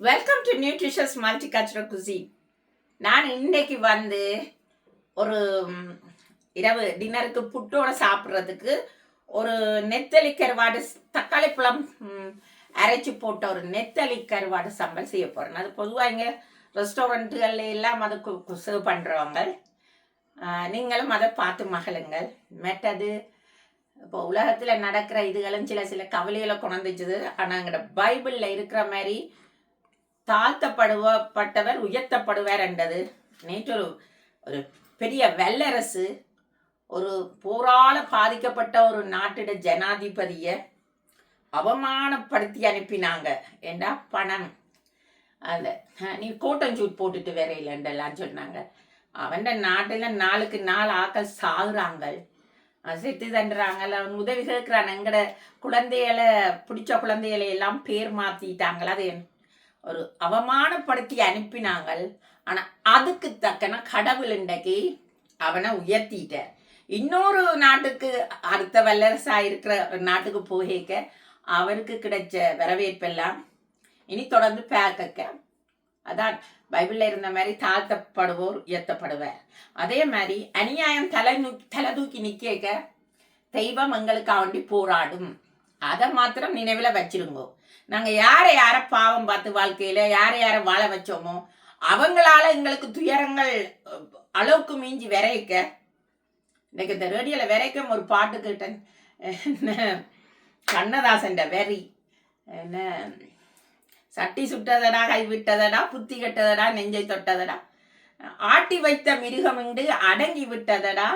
Welcome to nutritious multi cultural குசி நான் இன்றைக்கு வந்து ஒரு இரவு டின்னருக்கு புட்டோட சாப்பிட்றதுக்கு ஒரு நெத்தலி கருவாடு தக்காளி பழம் அரைச்சி போட்ட ஒரு நெத்தலி கருவாடு சம்பல் செய்ய போகிறேன் அது பொதுவாக இங்கே ரெஸ்டாரண்ட்டுகள்ல எல்லாம் அதை சர்வ் பண்ணுறவங்க நீங்களும் அதை பார்த்து மகளுங்கள் மெட்டது இப்போ உலகத்தில் நடக்கிற இதுகளும் சில சில கவலைகளை கொண்டுச்சுது ஆனால் எங்களோட பைபிளில் இருக்கிற மாதிரி தாழ்த்தப்படுவப்பட்டவர் உயர்த்தப்படுவார் என்றது. நேற்று ஒரு ஒரு பெரிய வல்லரசு ஒரு போரால பாதிக்கப்பட்ட ஒரு நாட்டிட ஜனாதிபதியை அவமானப்படுத்தி அனுப்பினாங்க. ஏண்டா? பணம். அந்த நீ கோட்டன் சூட் போட்டுட்டு வேற இல்லைன்றெல்லாம் சொன்னாங்க. அவன் நாட்டில் நாளுக்கு நாள் ஆக்கள் சாகுறாங்க செத்து தண்டுறாங்கல்ல அவன் உதவி கேட்குறான். எங்கட குழந்தைகளை பிடிச்ச குழந்தைகளை எல்லாம் பேர் மாத்திட்டாங்களா. அது ஒரு அவமானப்படுத்தி அனுப்பினாங்க ஆனால் அதுக்கு தக்கன கடவுள் இன்றைக்கு அவனை உயர்த்திட்டார். இன்னொரு நாட்டுக்கு அடுத்த வல்லரசாக இருக்கிற ஒரு நாட்டுக்கு போகிக்க அவருக்கு கிடைச்ச வரவேற்பெல்லாம் இனி தொடர்ந்து பார்க்க அதான் பைபிளில் இருந்த மாதிரி தாழ்த்தப்படுவோர் உயர்த்தப்படுவார். அதே மாதிரி அநியாயம் தலை நூ தலை தூக்கி நிற்க தெய்வம் எங்களுக்காக வேண்டி போராடும். அதை மாத்திரம் நினைவில் வச்சிருங்கோ. நாங்கள் யாரை யாரை பாவம் பார்த்து வாழ்க்கையில் யாரை யாரை வாழ வச்சோமோ அவங்களால எங்களுக்கு துயரங்கள் அளவுக்கு மீஞ்சி விரைக்க இன்னைக்கு இந்த ரேடியோவில் விரைக்கும் ஒரு பாட்டு கேட்டேன். கண்ணதாசன்ட வெறி. என்ன? சட்டி சுட்டதடா கை விட்டதடா புத்தி கெட்டதடா நெஞ்சை தொட்டதடா ஆட்டி வைத்த மிருகம் இண்டு அடங்கி விட்டதடா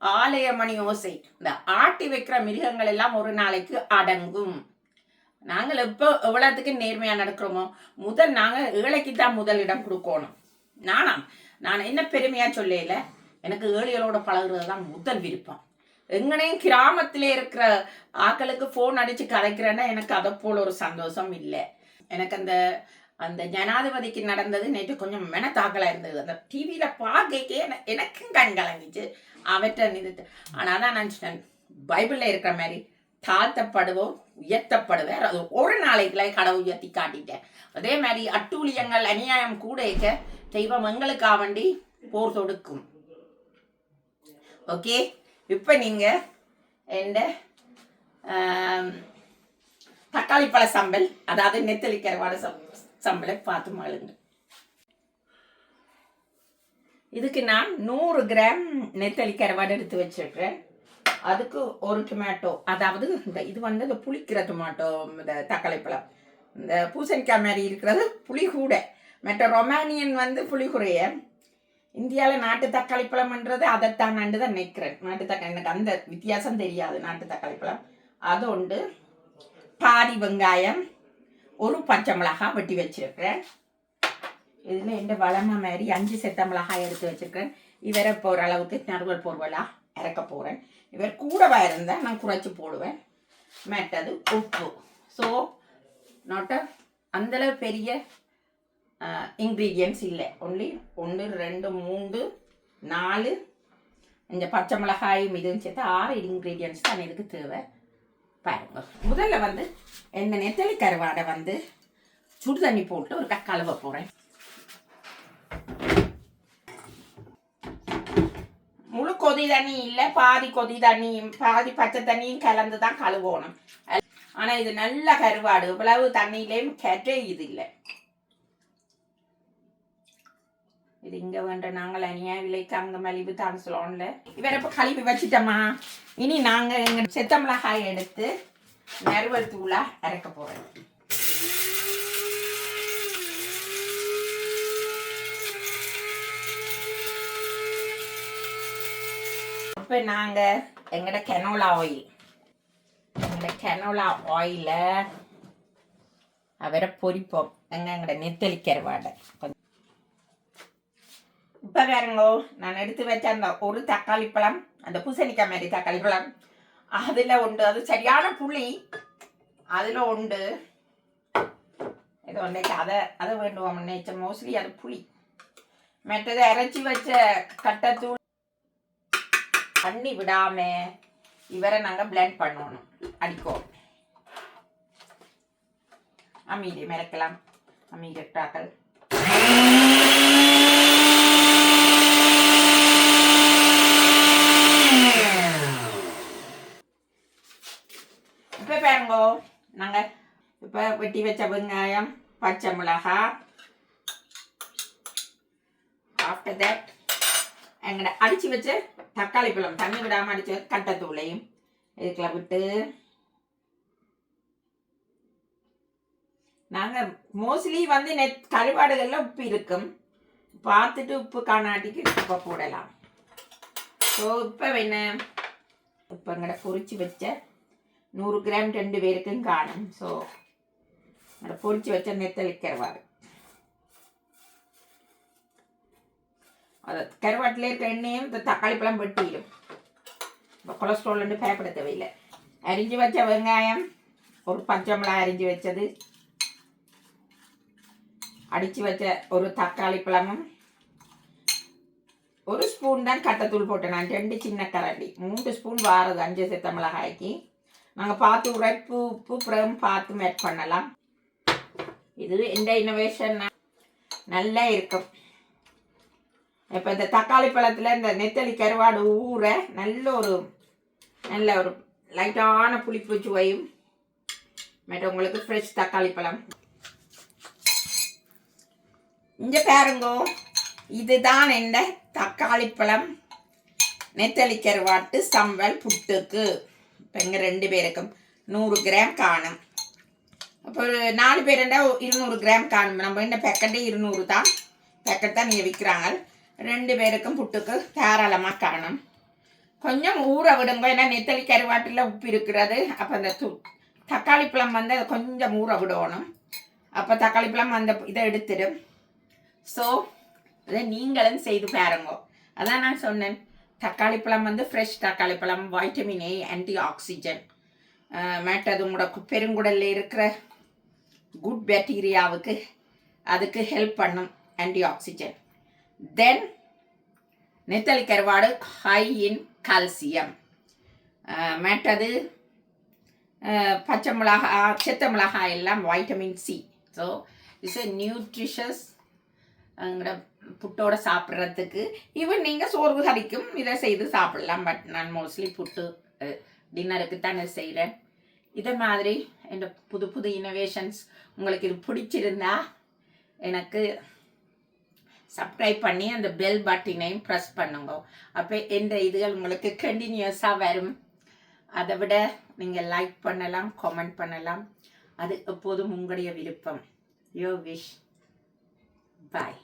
ஆலயமணி ஓசை. இந்த ஆட்டி வைக்கிற மிருகங்கள் எல்லாம் ஒரு நாளைக்கு அடங்கும். நாங்கள் எப்போ எவ்வளோத்துக்கு நேர்மையாக நடக்கிறோமோ முதல் நாங்கள் ஏழைக்கு தான் முதல் இடம் கொடுக்கணும். நானா நான் என்ன பெருமையாக சொல்லல எனக்கு ஏழைகளோட பழகுறது தான் முதல் விருப்பம். எங்கனையும் கிராமத்திலே இருக்கிற ஆக்களுக்கு ஃபோன் அடித்து கதைக்கிறேன்னா எனக்கு அதை போல் ஒரு சந்தோஷம் இல்லை. எனக்கு அந்த அந்த ஜனாதிபதிக்கு நடந்தது நேற்று கொஞ்சம் மெனத்தாக்கலாக இருந்தது. அந்த டிவியில் பார்க்கே எனக்கும் கண் கலங்கிச்சு. அவற்றை நிறுத்து ஆனால் தான் நான் பைபிளில் இருக்கிற மாதிரி தாழ்த்தப்படுவோம் உயர்த்தப்படுவார் அது ஒரு நாளைக்குள்ள கடவுள் உயர்த்தி காட்டிட்டேன் அதே மாதிரி அட்டூழியங்கள் அநியாயம் கூட இருக்க தெய்வம் எங்களுக்காக வேண்டி போர் தொடுக்கும். ஓகே இப்போ நீங்கள் எந்த தக்காளி பழ சம்பல் அதாவது நெத்தலி கருவாடு சம் சம்பளை பார்த்து மாளுங்க இதுக்கு நான் நூறு கிராம் நெத்தலி கருவாடு எடுத்து வச்சிருக்கிறேன். அதுக்கு ஒரு டொமேட்டோ அதாவது இந்த இது வந்து இந்த புளிக்கிற டொமேட்டோ இந்த தக்காளி பழம். இந்த பூசணிக்காய் மாதிரி இருக்கிறது புளிகூடை. மற்ற ரொமானியன் வந்து புளிகுறைய. இந்தியாவில் நாட்டு தக்காளி பழம்ன்றது அதைத்தான் நண்டு தான் நிற்கிறேன் நாட்டு தக்காளி எனக்கு அந்த வித்தியாசம் தெரியாது நாட்டு தக்காளி பழம். அது உண்டு பாதி வெங்காயம் ஒரு பச்சை மிளகாய் வெட்டி வச்சிருக்கிறேன். இதில் எந்த வளமை மாதிரி அஞ்சு செத்த மிளகாய் எடுத்து வச்சிருக்கிறேன். இவரை போகிற அளவுக்கு நறுவல் பொருவலாக இறக்க போகிறேன் இவர் கூடவாக இருந்தால் நான் குறைச்சி போடுவேன். மேட்டது உப்பு. ஸோ நாட் அந்தளவு பெரிய இன்க்ரீடியன்ஸ் இல்லை. ஒன்லி ஒன்று ரெண்டு மூன்று நாலு. இந்த பச்சை மிளகாயும் இதுவும் சேர்த்து ஆறு இன்க்ரீடியன்ஸ் தான் எனக்கு தேவை. பாருங்க. முதல்ல வந்து இந்த நெத்தலி கருவாடை வந்து சுடு தண்ணி போட்டு ஒரு கழுவ போகிறேன் கொதி தண்ணி இல்லை பாதி கொதி தண்ணியும் பாதி பச்சை தண்ணியும் கலந்து தான் கழுவணும். ஆனால் இது நல்ல கருவாடு. இவ்வளவு தண்ணியிலையும் கெட்டே இது இல்லை. இது இங்க வேண்ட நாங்கள் அநியா விலைக்கு அங்க மலிவு தான் சொல்லோம்ல இவரை இப்போ கழுவி வச்சிட்டோமா இனி நாங்க எங்க செத்த மிளகாய் எடுத்து நறுவல் தூளா இறக்க போறோம். இப்போ நாங்க எங்கட கெனோலா ஆயில் எங்கட கெனோலா ஆயில அவரை பொரிப்போம். எங்க எங்கட நெத்தலி கருவாடை இப்போ பாருங்கோ நான் எடுத்து வச்ச அந்த ஒரு தக்காளி பழம் அந்த பூசணிக்காய் மாதிரி தக்காளி பழம் அதில் உண்டு. அது சரியான புளி. அதில் உண்டு. இது ஒன்றைக்கு அதை அதை வேண்டுவோம். நினைச்ச மோஸ்ட்லி அது புளி. மற்றது இறைச்சி வச்ச கட்டத்தூள் பண்ணி விடாம இவரை நாங்கள் பிளெண்ட் பண்ணணும். அடிக்கோம் அமீதி மிளக்கலாம் அமீகட்டாக்கள் இப்போ பாருங்கோ நாங்கள் இப்போ வெட்டி வச்ச வெங்காயம் பச்சை மிளகாய். ஆஃப்டர் தட் எங்கட அடித்து வச்ச தக்காளி பழம் தண்ணி விடாம அடிச்ச கட்டத்தூளையும் இதுக்குள்ள விட்டு நாங்கள் மோஸ்ட்லி வந்து நெட் கருவாடுகளில் உப்பு இருக்கும். பார்த்துட்டு உப்பு காணாட்டிக்கு உப்பை போடலாம். ஸோ இப்போ என்ன இப்போ எங்கட பொறிச்சு வச்ச நூறு கிராம் ரெண்டு பேருக்கும் காணும். ஸோ எங்கட பொரிச்சு வச்ச நெத்தலி கருவாடு அது கருவாட்டில் இருக்கிற எண்ணெயும் இந்த தக்காளி பழம் வெட்டிடும். இப்போ கொலஸ்ட்ரால்னு பயப்பட தேவையில்லை. அரிஞ்சு வச்ச வெங்காயம் ஒரு பச்சை மிளகாய் அரிஞ்சு வச்சது. அடித்து வச்ச ஒரு தக்காளி பழமும். ஒரு ஸ்பூன் தான் கட்டத்தூள் போட்டேன் நான். ரெண்டு சின்ன கரண்டி. மூன்று ஸ்பூன் வாரது அஞ்சு செத்த மிளகாய்க்கு. நாங்கள் பார்த்து உரைப்பு உப்பு பிறகு பார்த்து மேட் பண்ணலாம். இது எந்த இன்னோவேஷன் நல்லா இருக்கும். இப்போ இந்த தக்காளி பழத்தில் இந்த நெத்தலி கருவாடு ஊற நல்ல ஒரு நல்ல ஒரு லைட்டான புளிப்பு சுவையும் மேட்ட உங்களுக்கு ஃப்ரெஷ் தக்காளி பழம். இங்கே பாருங்கோ இதுதான் என்ன தக்காளி பழம்? நெத்தலி கருவாட்டு சம்பல் புட்டுக்கு. இப்போ இங்கே ரெண்டு பேருக்கும் நூறு கிராம் காணும். அப்போ ஒரு நாலு இருந்தால் இருநூறு கிராம் காணும். நம்ம என்ன பேக்கெட்டே இருநூறு தான். பேக்கெட் தான் நீங்கள் விற்கிறாங்க ரெண்டு பேருக்கும் புட்டுக்கு தாராளமாக காணும். கொஞ்சம் ஊற விடுங்க. ஏன்னா நெத்தலி கருவாட்டில் உப்பு இருக்கிறது. அப்போ அந்த து தக்காளி பழம் வந்து அதை கொஞ்சம் ஊற விடணும். அப்போ தக்காளி பழம் அந்த இதை எடுத்துடும் ஸோ இதை நீங்களும் செய்து பாருங்க. அதான் நான் சொன்னேன். தக்காளி பழம் வந்து ஃப்ரெஷ் தக்காளி பழம் வைட்டமின் ஏ ஆன்டி ஆக்சிஜன் மேட்டது உங்களோட கு- இருக்கிற குட் பேக்டீரியாவுக்கு அதுக்கு ஹெல்ப் பண்ணும். ஆன்டி ஆக்சிஜன் தென் நெத்தலி கருவாடு ஹை இன் கால்சியம் மற்றது பச்சை மிளகா சித்த மிளகாய் எல்லாம் vitamin C so it's a nutritious புட்டோட சாப்பிட்றதுக்கு. ஈவன் நீங்கள் சோர்வு கறிக்கும் இதை செய்து சாப்பிடலாம். பட் நான் மோஸ்ட்லி புட்டு டின்னருக்கு தான் செய்கிறேன் இதை மாதிரி இந்த புது புது இனோவேஷன்ஸ் உங்களுக்கு இது பிடிச்சிருந்தா எனக்கு சப்ஸ்கிரைப் பண்ணி அந்த பெல் பட்டினையும் ப்ரெஸ் பண்ணுங்க. அப்போ எந்த இதுகள் உங்களுக்கு கண்டினியூஸாக வரும் அதை விட நீங்கள் லைக் பண்ணலாம் கமெண்ட் பண்ணலாம். அது எப்போதும் உங்களுடைய விருப்பம். யோ விஷ் பாய்